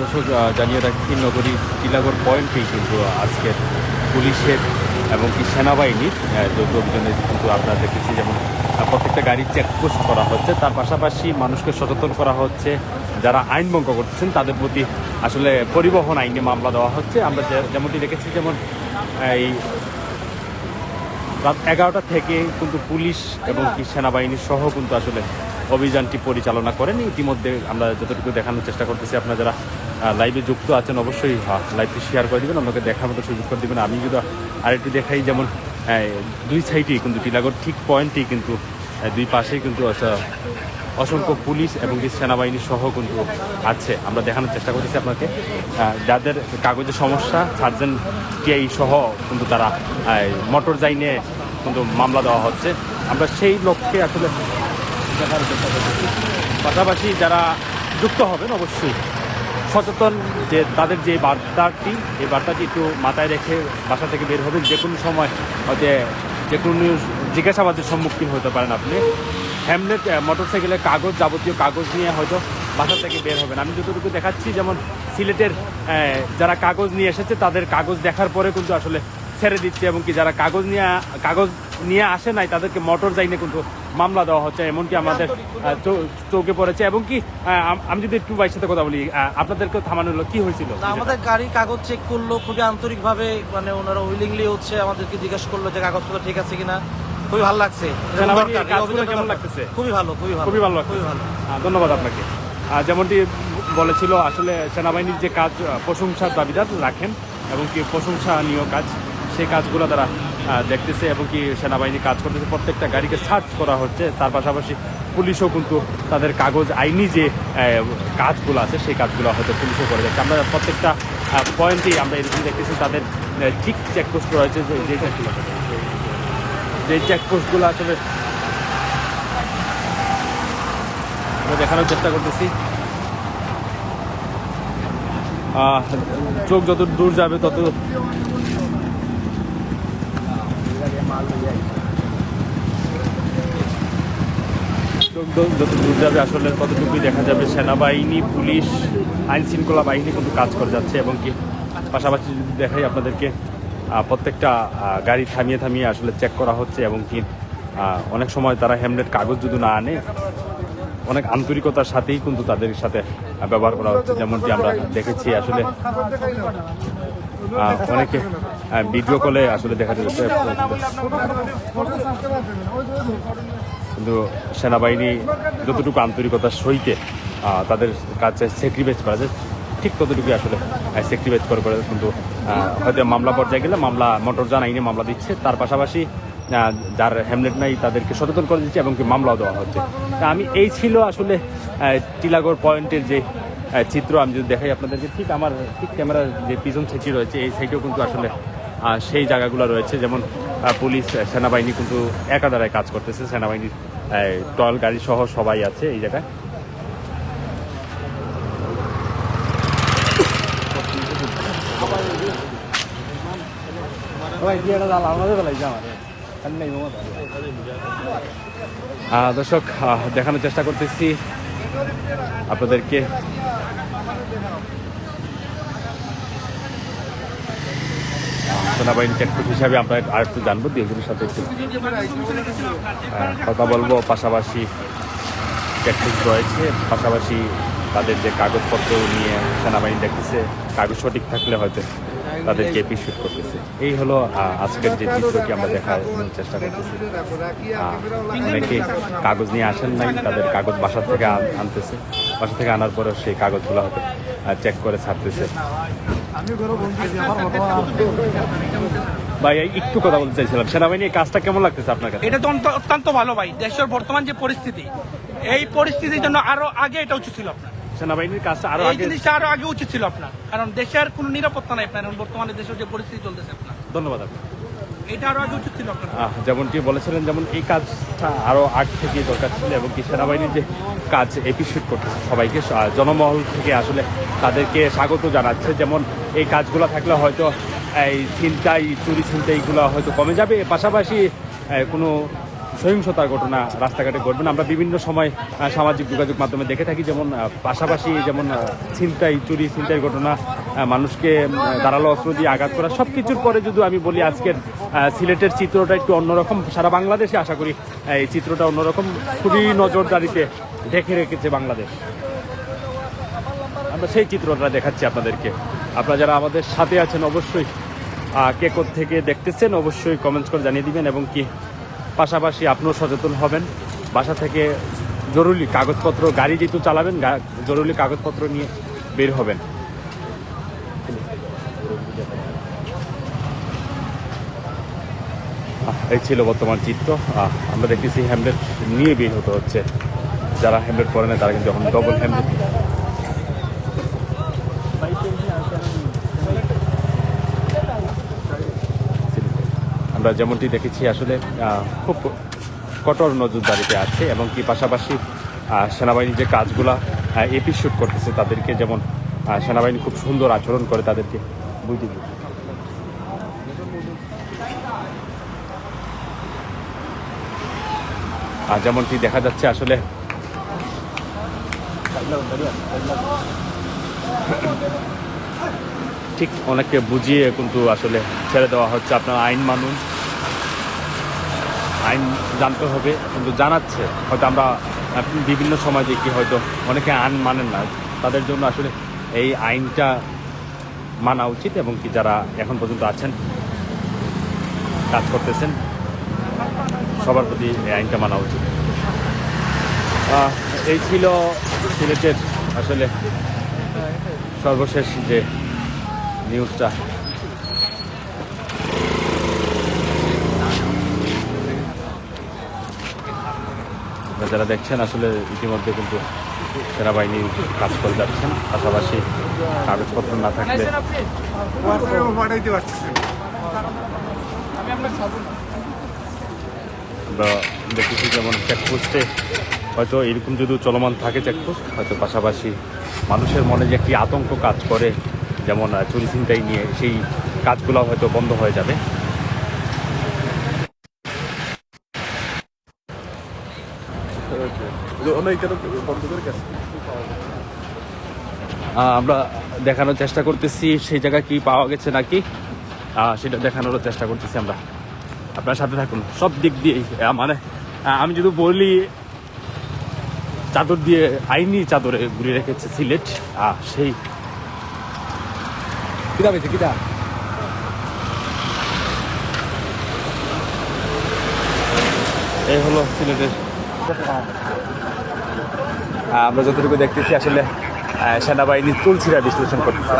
দর্শক জানিয়ে রাখি নগরী টিলাগড় পয়েন্টেই কিন্তু আজকের পুলিশের এবং কি সেনাবাহিনীর যৌথ অভিযানে কিন্তু আপনারা দেখেছি যেমন প্রত্যেকটা গাড়ি চেকপোস্ট করা হচ্ছে। তার পাশাপাশি মানুষকে সচেতন করা হচ্ছে, যারা আইন ভঙ্গ করছেন তাদের প্রতি আসলে পরিবহন আইনে মামলা দেওয়া হচ্ছে। আমরা যেমনটি দেখেছি, যেমন, এই রাত এগারোটা থেকে কিন্তু পুলিশ এবং কি সেনাবাহিনী সহ কিন্তু আসলে অভিযানটি পরিচালনা করেন। ইতিমধ্যে আমরা যতটুকু দেখানোর চেষ্টা করতেছি, আপনারা যারা লাইভে যুক্ত আছেন অবশ্যই লাইভটি শেয়ার করে দেবেন, অন্যকে দেখার মতো সুযোগ করে দেবেন। আমি যদি আরেকটি দেখাই, যেমন দুই সাইডেই কিন্তু টিলাগড় ঠিক পয়েন্টেই কিন্তু দুই পাশেই কিন্তু অসংখ্য পুলিশ এবং সেনাবাহিনী সহ কিন্তু আছে। আমরা দেখানোর চেষ্টা করতেছি আপনাকে। যাদের কাগজের সমস্যা, সার্জেন্ট টিআই সহ কিন্তু তারা মোটর যাইনে কিন্তু মামলা দেওয়া হচ্ছে। আমরা সেই লক্ষ্যে আসলে দেখার চেষ্টা করতেছি পাশাপাশি যারা যুক্ত হবেন অবশ্যই সচেতন যে তাদের যে বার্তাটি, এই বার্তাটি একটু মাথায় রেখে বাসা থেকে বের হবেন। যে কোনো সময় যে যে কোনো জিজ্ঞাসাবাদের সম্মুখীন হতে পারেন আপনি। হ্যামলেট মোটরসাইকেলের কাগজ, যাবতীয় কাগজ নিয়ে হয়তো বাসা থেকে বের হবেন। আমি যতটুকু দেখাচ্ছি, যেমন সিলেটের যারা কাগজ নিয়ে এসেছে, তাদের কাগজ দেখার পরে কিন্তু আসলে ছেড়ে দিচ্ছে এবং কি যারা কাগজ নিয়ে কাগজ নিয়ে আসে নাই তাদেরকে মোটর যাইনে কিন্তু মামলা দেওয়া হচ্ছে এমনকি আমাদের চৌকে পড়েছে। এবং কি আমি যদি একটু ভাইয়ের সাথে কথা বলি আপনাদেরকে থামানো হলো কি হয়েছিল? আমাদের গাড়ির কাগজ চেক করল খুবই আন্তরিকভাবে মানে ওনারা উইলিংলি হচ্ছে আমাদেরকে জিজ্ঞেস করল যে কাগজপত্র ঠিক আছে কিনা। খুবই ভালো লাগছে। কেমন। লাগতেছে? খুবই ভালো খুবই ভালো খুবই ভালো খুবই ভালো। ধন্যবাদ আপনাকে। যেমনটি বলেছিল আসলে সেনাবাহিনীর যে কাজ প্রশংসার দাবিদার রাখেন এবং কি প্রশংসনীয় কাজ সেই কাজগুলো তারা দেখতেছে এবং কি সেনাবাহিনী কাজ করতেছে। প্রত্যেকটা গাড়িকে সার্চ করা হচ্ছে। তার পাশাপাশি পুলিশও কিন্তু তাদের কাগজ আইনি যে কাজগুলো আছে, সেই কাজগুলো হয়তো পুলিশও করে যাচ্ছে আমরা প্রত্যেকটা পয়েন্টেই আমরা এরকম দেখতেছি, তাদের ঠিক চেকপোস্ট রয়েছে যে যে চেকপোস্টগুলো আসলে আমরা দেখানোর চেষ্টা করতেছি। চোখ যত দূর যাবে, তত যত দূর যাবে আসলে কতটুকুই দেখা যাবে সেনাবাহিনী পুলিশ আইন শৃঙ্খলা বাহিনী কিন্তু কাজ করে যাচ্ছে এবং কি পাশাপাশি যদি দেখাই আপনাদেরকে প্রত্যেকটা গাড়ি থামিয়ে থামিয়ে আসলে চেক করা হচ্ছে এবং কি অনেক সময় তারা হেমলেট কাগজ যদি না আনে অনেক আন্তরিকতার সাথেই কিন্তু তাদের সাথে ব্যবহার করা হচ্ছে যেমনটি আমরা দেখেছি আসলে। অনেকে ভিডিও কলে আসলে দেখা যাচ্ছে কিন্তু সেনাবাহিনী যতটুকু আন্তরিকতার আহ, তাদের কাছে স্যাক্রিফাইস করা যায় ঠিক ততটুকুই আসলে স্যাক্রিফাইস করে করে কিন্তু হয়তো মামলা পর্যায়ে গেলে মামলা মোটরযান আইনে মামলা দিচ্ছে তার পাশাপাশি যার হ্যামলেট নাই তাদেরকে সচেতন করে দিচ্ছে এবং কি মামলাও দেওয়া হচ্ছে। তা আমি এই ছিল আসলে টিলাগড় পয়েন্টের যে চিত্র। আমি যদি দেখাই আপনাদেরকে ঠিক আমার ঠিক ক্যামেরার যে পিছন সাইডটি রয়েছে এই সাইডেও কিন্তু আসলে সেই জায়গাগুলো রয়েছে। যেমন পুলিশ সেনাবাহিনী কিন্তু একাধারায় কাজ করতেছে। সেনাবাহিনীর টল গাড়ি সহ সবাই আছে এই জায়গায়। আহ, দর্শক দেখানোর চেষ্টা করতেছি আপনাদেরকে। সেনাবাহিনী চেকপোস্ট হিসাবে আমরা আর একটু জানব, দীর্ঘদিনের সাথে একটু কথা বলব। পাশাপাশি চেকপোস্ট রয়েছে, পাশাপাশি তাদের যে কাগজপত্র নিয়ে সেনাবাহিনী দেখতেছে, কাগজ সঠিক থাকলে হয়তো তাদেরকে এপিসুট করতেছে। এই হলো আজকের যে চিত্রটি আমরা দেখার চেষ্টা করতেছি। অনেকে কাগজ নিয়ে আসেন নাই, তাদের কাগজ বাসা থেকে আনতেছে। বাসা থেকে আনার পরে সেই কাগজগুলো হয়তো চেক করে ছাড়তেছে। ভাই একটু কথা বলতে চাইছিলাম। সেনাবাহিনী কাজটা কেমন লাগতেছে আপনার কাছে? এটা তো অত্যন্ত ভালো ভাই। দেশের বর্তমান যে পরিস্থিতি, এই পরিস্থিতির জন্য আরও আগে এটা উচিত ছিল আপনার। সেনাবাহিনীর কাজটা আরও এই জিনিসটা আরও আগে উচিত ছিল আপনার। কারণ দেশের কোনো নিরাপত্তা নাই আপনার বর্তমানে দেশের যে পরিস্থিতি চলতেছে আপনার। ধন্যবাদ আপনাকে। এটা আরও আগে উচিত ছিল আপনার। যেমনটি বলেছিলেন যেমন এই কাজটা আরও আগ থেকে দরকার ছিল এবং কি সেনাবাহিনীর যে কাজ এপিসুট করতেছে সবাইকে জনমহল থেকে আসলে তাদেরকে স্বাগত জানাচ্ছে। যেমন এই কাজগুলো থাকলে হয়তো এই ছিনতাই চুরি ছিনতাইগুলো হয়তো কমে যাবে। পাশাপাশি কোনো সহিংসতার ঘটনা রাস্তাঘাটে ঘটবে না। আমরা বিভিন্ন সময় সামাজিক যোগাযোগ মাধ্যমে দেখে থাকি যেমন পাশাপাশি যেমন ছিনতাই, চুরি ছিনতাই ঘটনা মানুষকে দাঁড়াল অস্ত্র দিয়ে আঘাত করা সব কিছুর পরে যদি আমি বলি আজকের সিলেটের চিত্রটা একটু অন্যরকম। সারা বাংলাদেশে আশা করি এই চিত্রটা অন্যরকম। খুবই নজরদারিতে দেখে রেখেছে বাংলাদেশ। আমরা সেই চিত্রটা দেখাচ্ছি আপনাদেরকে। আপনারা যারা আমাদের সাথে আছেন অবশ্যই কে থেকে দেখতেছেন অবশ্যই কমেন্টস করে জানিয়ে দিবেন এবং কি পাশাপাশি আপনিও সচেতন হবেন। বাসা থেকে জরুরি কাগজপত্র, গাড়ি যেহেতু চালাবেন জরুরি কাগজপত্র নিয়ে বের হবেন। এই ছিল বর্তমান চিত্র। আমরা দেখতেছি হ্যামলেট নিয়ে বের হতে হচ্ছে। যারা হ্যামলেট পরে না, তারা কিন্তু এখন ডবল হ্যামলেট আমরা যেমনটি দেখেছি আসলে খুব কঠোর নজরদারিতে আছে এবং কি পাশাপাশি আহ, সেনাবাহিনী যে কাজগুলা এপিশুট করতেছে তাদেরকে যেমন সেনাবাহিনী খুব সুন্দর আচরণ করে তাদেরকে বুঝতে আর যেমনটি দেখা যাচ্ছে আসলে ঠিক অনেককে বুঝিয়ে কিন্তু আসলে ছেড়ে দেওয়া হচ্ছে। আপনার আইন মানুন আইন জানতে হবে, কিন্তু জানাচ্ছে। হয়তো আমরা বিভিন্ন সময় দেখি হয়তো অনেকে আইন মানেন না। তাদের জন্য আসলে এই আইনটা মানা উচিত এবং কি যারা এখন পর্যন্ত আছেন, কাজ করতেছেন, সবার প্রতি এই আইনটা মানা উচিত। এই ছিল সিলেটের আসলে সর্বশেষ যে নিউজটা। যারা দেখছেন আসলে ইতিমধ্যে কিন্তু সেনাবাহিনী কাজ করে যাচ্ছেন। পাশাপাশি কাগজপত্র না থাকলে আমরা দেখেছি যেমন চেকপোস্টে হয়তো এরকম যদি চলমান থাকে চেকপোস্ট হয়তো পাশাপাশি মানুষের মনে যে একটি আতঙ্ক কাজ করে যেমন চুরি ছিনতাই নিয়ে সেই কাজগুলো হয়তো বন্ধ হয়ে যাবে। আমরা দেখানোর চেষ্টা করতেছি, সেই জায়গায় কি পাওয়া গেছে নাকি? সেটা দেখানোর চেষ্টা করতেছি আমরা। আপনার সাথে থাকুন, সব দিক দিয়েই মানে আমি যদি বলি, চাদর দিয়ে, আইনি চাদরে ঘুরে রেখেছে সিলেট সেই কিতা পেয়েছে কিতা এই হলো সিলেটের। আমরা যতটুকু দেখতেছি আসলে সেনাবাহিনী তুলসিরা বিশ্লেষণ করতেছে।